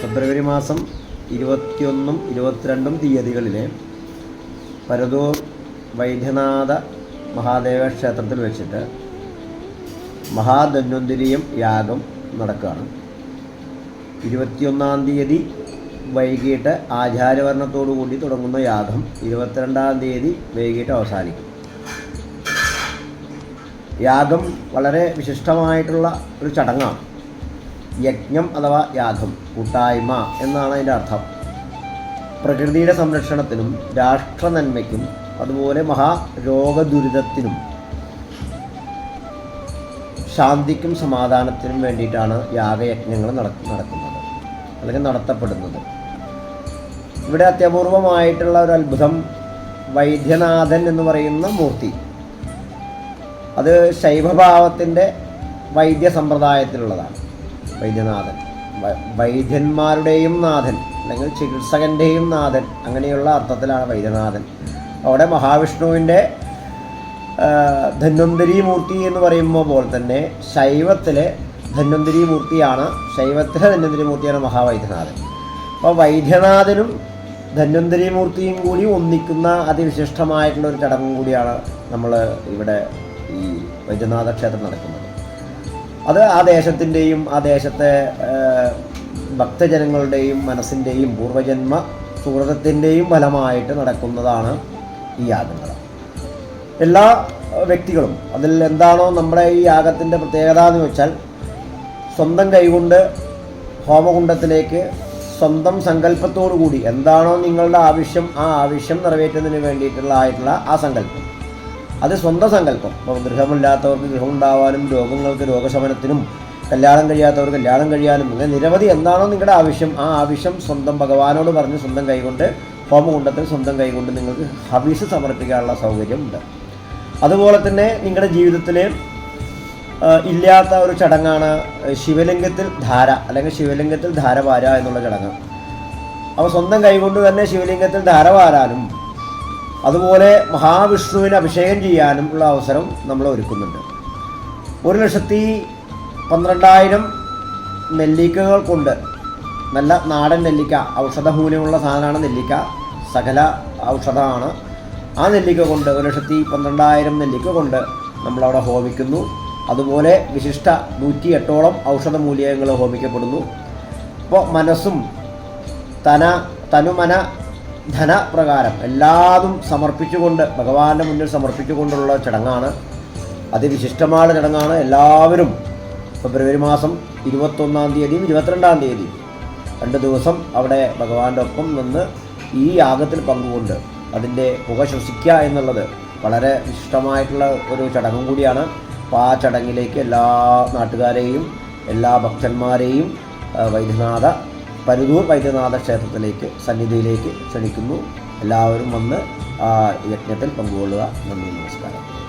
ഫെബ്രുവരി മാസം ഇരുപത്തിയൊന്നും ഇരുപത്തിരണ്ടും തീയതികളിലെ പരതൂർ വൈദ്യനാഥ മഹാദേവ ക്ഷേത്രത്തിൽ വെച്ചിട്ട് മഹാധന്വന്തിരിയും യാഗം നടക്കുകയാണ് ഇരുപത്തിയൊന്നാം തീയതി വൈകിട്ട് ആചാര്യവർണത്തോടു കൂടി തുടങ്ങുന്ന യാഗം ഇരുപത്തിരണ്ടാം തീയതി വൈകിട്ട് അവസാനിക്കും. യാഗം വളരെ വിശിഷ്ടമായിട്ടുള്ള ഒരു ചടങ്ങാണ്. യജ്ഞം അഥവാ യാഗം കൂട്ടായ്മ എന്നാണ് അതിന്റെ അർത്ഥം. പ്രകൃതിയുടെ സംരക്ഷണത്തിനും രാഷ്ട്ര നന്മയ്ക്കും അതുപോലെ മഹാരോഗദുരിതത്തിനും ശാന്തിക്കും സമാധാനത്തിനും വേണ്ടിയിട്ടാണ് യാഗയജ്ഞങ്ങൾ നട നടക്കുന്നത് അല്ലെങ്കിൽ നടത്തപ്പെടുന്നത്. ഇവിടെ അത്യപൂർവമായിട്ടുള്ള ഒരു അത്ഭുതം വൈദ്യനാഥൻ എന്ന് പറയുന്ന മൂർത്തി. അത് ശൈവഭാവത്തിന്റെ വൈദ്യ സമ്പ്രദായത്തിലുള്ളതാണ് വൈദ്യനാഥൻ. വൈദ്യന്മാരുടെയും നാഥൻ അല്ലെങ്കിൽ ചികിത്സകന്റെയും നാഥൻ അങ്ങനെയുള്ള അർത്ഥത്തിലാണ് വൈദ്യനാഥൻ. അവിടെ മഹാവിഷ്ണുവിന്റെ ധന്വന്തരി മൂർത്തി എന്ന് പറയുമ്പോൾ പോലെ തന്നെ ശൈവത്തിലെ ധന്വന്തരി മൂർത്തിയാണ് ശൈവത്തിലെ ധന്വന്തരി മൂർത്തിയാണ് മഹാവൈദ്യനാഥൻ. അപ്പോൾ വൈദ്യനാഥനും ധന്വന്തരി മൂർത്തിയും കൂടി ഒന്നിക്കുന്ന അതിവിശിഷ്ടമായിട്ടുള്ള ഒരു ചടങ്ങും കൂടിയാണ് നമ്മൾ ഇവിടെ ഈ വൈദ്യനാഥ ക്ഷേത്രം നടക്കുന്നത്. അത് ആ ദേശത്തിന്റെയും ആ ദേശത്തെ ഭക്തജനങ്ങളുടെയും മനസ്സിന്റെയും പൂർവജന്മ സുഹൃതത്തിന്റെയും ഫലമായിട്ട് നടക്കുന്നതാണ് ഈ യാഗങ്ങൾ. എല്ലാ വ്യക്തികളും അതിൽ എന്താണോ നമ്മുടെ ഈ യാഗത്തിന്റെ പ്രത്യേകത എന്ന് വെച്ചാൽ സ്വന്തം കൈകൊണ്ട് ഹോമകുണ്ടത്തിലേക്ക് സ്വന്തം സങ്കല്പത്തോടു കൂടി എന്താണോ നിങ്ങളുടെ ആവശ്യം ആ ആവശ്യം നിറവേറ്റുന്നതിന് വേണ്ടിയിട്ടുള്ള ആയിട്ടുള്ള ആ സങ്കല്പം. അത് സ്വന്തം സങ്കല്പം. അപ്പോൾ ഗൃഹമില്ലാത്തവർക്ക് ഗൃഹം ഉണ്ടാവാനും രോഗങ്ങൾക്ക് രോഗശമനത്തിനും കല്യാണം കഴിയാത്തവർക്ക് കല്യാണം കഴിയാനും അങ്ങനെ നിരവധി എന്താണോ നിങ്ങളുടെ ആവശ്യം ആ ആവശ്യം സ്വന്തം ഭഗവാനോട് പറഞ്ഞ് സ്വന്തം കൈകൊണ്ട് ഹോമകുണ്ടത്തിൽ സ്വന്തം കൈകൊണ്ട് നിങ്ങൾക്ക് ഹബീസ് സമർപ്പിക്കാനുള്ള സൗകര്യമുണ്ട് അതുപോലെ തന്നെ നിങ്ങളുടെ ജീവിതത്തിൽ ഇല്ലാത്ത ഒരു ചടങ്ങാണ് ശിവലിംഗത്തിൽ ധാര അല്ലെങ്കിൽ ശിവലിംഗത്തിൽ ധാര വാര എന്നുള്ള ചടങ്ങ്. അപ്പോൾ സ്വന്തം കൈകൊണ്ട് തന്നെ ശിവലിംഗത്തിൽ ധാര വാരാനും അതുപോലെ മഹാവിഷ്ണുവിന് അഭിഷേകം ചെയ്യാനും ഉള്ള അവസരം നമ്മൾ ഒരുക്കുന്നുണ്ട്. ഒരു ലക്ഷത്തി പന്ത്രണ്ടായിരം നെല്ലിക്കകൾ കൊണ്ട് നല്ല നാടൻ നെല്ലിക്ക ഔഷധമൂല്യമുള്ള സാധനമാണ് നെല്ലിക്ക. സകല ഔഷധമാണ്. ആ നെല്ലിക്ക കൊണ്ട് ഒരു ലക്ഷത്തി പന്ത്രണ്ടായിരം നെല്ലിക്ക കൊണ്ട് നമ്മളവിടെ ഹോമിക്കുന്നു. അതുപോലെ വിശിഷ്ട നൂറ്റി എട്ടോളം ഔഷധമൂല്യങ്ങൾ ഹോമിക്കപ്പെടുന്നു. അപ്പോൾ മനസ്സും തന തനുമന ധന പ്രകാരം എല്ലാതും സമർപ്പിച്ചുകൊണ്ട് ഭഗവാന്റെ മുന്നിൽ സമർപ്പിച്ചുകൊണ്ടുള്ള ചടങ്ങാണ്. അതിവിശിഷ്ടമായ ചടങ്ങാണ് എല്ലാവരും ഫെബ്രുവരി മാസം ഇരുപത്തൊന്നാം തീയതിയും ഇരുപത്തിരണ്ടാം തീയതിയും. രണ്ട് ദിവസം അവിടെ ഭഗവാന്റെ ഒപ്പം നിന്ന് ഈ യാഗത്തിൽ പങ്കുകൊണ്ട് അതിന്റെ പുക ശ്വസിക്കുക എന്നുള്ളത് വളരെ വിശിഷ്ടമായിട്ടുള്ള ഒരു ചടങ്ങും കൂടിയാണ്. അപ്പോൾ ആ ചടങ്ങിലേക്ക് എല്ലാ നാട്ടുകാരെയും എല്ലാ ഭക്തന്മാരെയും വൈദ്യനാഥ പരുതൂർ വൈദ്യനാഥ ക്ഷേത്രത്തിലേക്ക് സന്നിധിയിലേക്ക് ക്ഷണിക്കുന്നു. എല്ലാവരും വന്ന് യജ്ഞത്തിൽ പങ്കുകൊള്ളുക. നന്ദി നമസ്കാരം.